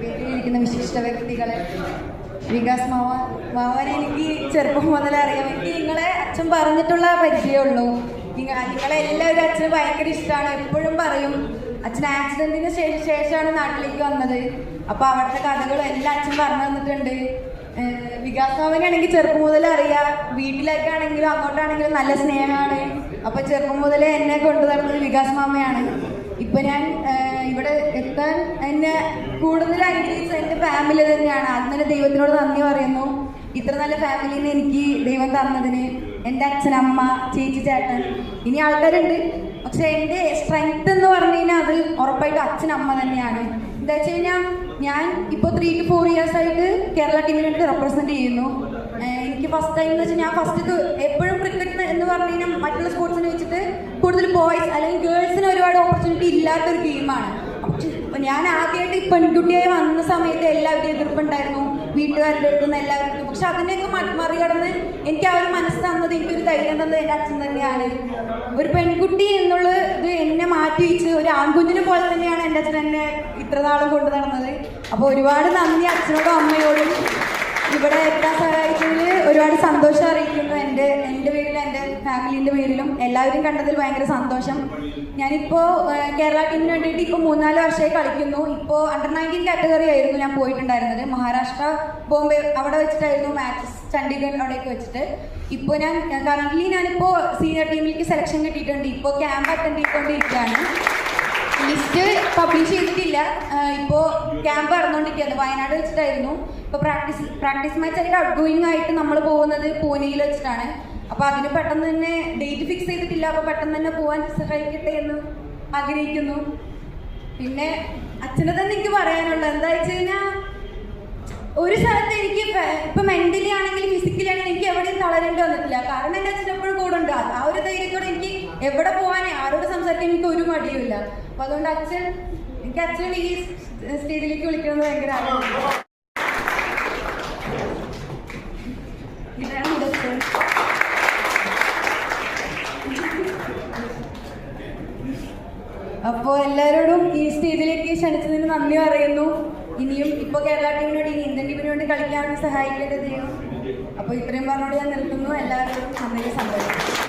വേദിയിലിരിക്കുന്ന വിശിഷ്ട വ്യക്തികളെ. വികാസ് മാവ മാവനെ എനിക്ക് ചെറുപ്പം മുതലേ അറിയാം. എനിക്ക് നിങ്ങളെ അച്ഛൻ പറഞ്ഞിട്ടുള്ള പരിചയമുള്ളൂ ഉള്ളൂ. നിങ്ങളെ എല്ലാവരും അച്ഛന് ഭയങ്കര ഇഷ്ടമാണ്. എപ്പോഴും പറയും അച്ഛൻ ആക്സിഡന്റിന് ശേഷം ശേഷമാണ് നാട്ടിലേക്ക് വന്നത്. അപ്പൊ അവിടുത്തെ കഥകളും എല്ലാം അച്ഛൻ പറഞ്ഞു തന്നിട്ടുണ്ട്. വികാസ് മാവനാണെങ്കിൽ ചെറുപ്പം മുതലേ അറിയാം. വീട്ടിലൊക്കെ ആണെങ്കിലും അങ്ങോട്ടാണെങ്കിലും നല്ല സ്നേഹമാണ്. അപ്പൊ ചെറുപ്പം മുതലേ എന്നെ കൊണ്ടു നടന്നത് വികാസ് മാമയാണ്. ഇപ്പൊ ഞാൻ ഇവിടെ എത്താൻ എന്നെ കൂടുതൽ അനുഗ്രഹിച്ച എന്റെ ഫാമിലി തന്നെയാണ്. അതിന് ദൈവത്തിനോട് നന്ദി പറയുന്നു. ഇത്ര നല്ല ഫാമിലിനെ എനിക്ക് ദൈവം തന്നതിന്. എന്റെ അമ്മ ചേച്ചി ചേട്ടൻ. ഇനി ആൾക്കാരുണ്ട്. പക്ഷെ എന്റെ സ്ട്രെങ്ത് എന്ന് പറഞ്ഞു കഴിഞ്ഞാൽ അത് ഉറപ്പായിട്ടും അമ്മ തന്നെയാണ്. എന്താ വെച്ച് കഴിഞ്ഞാൽ ഞാൻ ഇപ്പോൾ ത്രീ ടു ഫോർ ഇയേഴ്സ് ആയിട്ട് കേരള ടീമിന് വേണ്ടി ചെയ്യുന്നു. എനിക്ക് ഫസ്റ്റ് ടൈം എന്ന് വെച്ചാൽ ഞാൻ ഫസ്റ്റ് എപ്പോഴും ക്രിക്കറ്റ് എന്ന് പറഞ്ഞു കഴിഞ്ഞാൽ മറ്റുള്ള സ്പോർട്സിനെ വെച്ചിട്ട് കൂടുതൽ ബോയ്സ് അല്ലെങ്കിൽ ഓപ്പർച്യൂണിറ്റി ഇല്ലാത്തൊരു ഗെയിമാണ്. ഞാൻ ആദ്യമായിട്ട് പെൺകുട്ടിയായി വന്ന സമയത്ത് എല്ലാവരും എതിർപ്പുണ്ടായിരുന്നു. വീട്ടുകാരുടെ അടുത്ത് നിന്ന് എല്ലാവരും അടുത്തും. പക്ഷെ അതിനെയൊക്കെ മറികടന്ന് എനിക്ക് ആ ഒരു തന്നത് എനിക്കൊരു ധൈര്യം തന്നത് എന്റെ അച്ഛൻ തന്നെയാണ്. ഒരു പെൺകുട്ടി എന്നുള്ള ഇത് എന്നെ മാറ്റി വെച്ച് ഒരു ആൺകുഞ്ഞിനെ പോലെ തന്നെയാണ് എന്റെ അച്ഛൻ എന്നെ ഇത്ര നാളും കൊണ്ടു നടന്നത്. അപ്പോൾ ഒരുപാട് നന്ദി അച്ഛനോടും അമ്മയോടും. ഇവിടെ എത്താൻ സഹായിച്ചതിൽ ഒരുപാട് സന്തോഷം അറിയിക്കുന്നു എന്റെ എന്റെ പേരിലും എന്റെ ഫാമിലിന്റെ പേരിലും എല്ലാവരും കണ്ടതിൽ ഭയങ്കര സന്തോഷം. ഞാനിപ്പോൾ കേരള ടീമിന് വേണ്ടിയിട്ട് ഇപ്പോൾ മൂന്നാൽ വർഷമായി കളിക്കുന്നു. ഇപ്പോൾ അണ്ടർ നയന്റീൻ കാറ്റഗറി ആയിരുന്നു ഞാൻ പോയിട്ടുണ്ടായിരുന്നത്. മഹാരാഷ്ട്ര ബോംബെ അവിടെ വെച്ചിട്ടായിരുന്നു മാച്ചസ് ചണ്ഡീഗഡ് അവിടേക്ക് വെച്ചിട്ട്. ഇപ്പോൾ ഞാൻ കറന്റ്ലി ഞാനിപ്പോൾ സീനിയർ ടീമിലേക്ക് സെലക്ഷൻ കിട്ടിയിട്ടുണ്ട്. ഇപ്പോൾ ക്യാമ്പ് അറ്റൻഡ് ചെയ്തുകൊണ്ടിരിക്കുകയാണ്. ലിസ്റ്റ് പബ്ലിഷ് ചെയ്തിട്ടില്ല. ഇപ്പോൾ ക്യാമ്പ് നടന്നുകൊണ്ടിരിക്കുകയാണ് വയനാട് വെച്ചിട്ടായിരുന്നു. ഇപ്പോൾ പ്രാക്ടീസ് പ്രാക്ടീസ് മാച്ച് അല്ലെങ്കിൽ ഔട്ട് ഗോയിങ് ആയിട്ട് നമ്മൾ പോകുന്നത് പൂനെയിൽ വെച്ചിട്ടാണ്. അപ്പോൾ അതിന് പെട്ടെന്ന് തന്നെ ഡേറ്റ് ഫിക്സ് ചെയ്തിട്ടില്ല. അപ്പോൾ പെട്ടെന്ന് തന്നെ പോകാൻ സഹായിക്കട്ടെ എന്ന് ആഗ്രഹിക്കുന്നു. പിന്നെ അച്ഛനെ തന്നെ എനിക്ക് പറയാനുള്ളത് എന്താ വെച്ച് കഴിഞ്ഞാൽ ഒരു സ്ഥലത്ത് എനിക്ക് ഇപ്പ- മെന്റലി ആണെങ്കിലും ഫിസിക്കലി ആണെങ്കിലും എനിക്ക് എവിടെയും തളരേണ്ടി വന്നിട്ടില്ല. കാരണം എന്റെ അച്ഛൻ എപ്പോഴും കൂടെ ഉണ്ട്. ആ ഒരു ധൈര്യത്തോടെ എനിക്ക് എവിടെ പോകാനേ ആരോട് സംസാരിക്കാൻ എനിക്ക് ഒരു മടിയുമില്ല. അപ്പൊ അതുകൊണ്ട് അച്ഛൻ എനിക്ക് അച്ഛൻ ഈ സ്റ്റേജിലേക്ക് വിളിക്കണമെന്ന് ഭയങ്കര ഇതാണ് എന്റെ അപ്പോൾ എല്ലാവരോടും ഈ സ്റ്റേജിലേക്ക് ക്ഷണിച്ചതിന് നന്ദി പറയുന്നു. ഇനിയും ഇപ്പോൾ കേരള ടീമിനോട് ഇനി ഇന്ത്യൻ ടീമിന് വേണ്ടി കളിക്കാൻ സഹായിക്കേണ്ടത് ചെയ്യും അപ്പോൾ ഇത്രയും പറഞ്ഞോട് ഞാൻ നിർത്തുന്നു. എല്ലാവരോടും നന്ദി സന്തോഷം.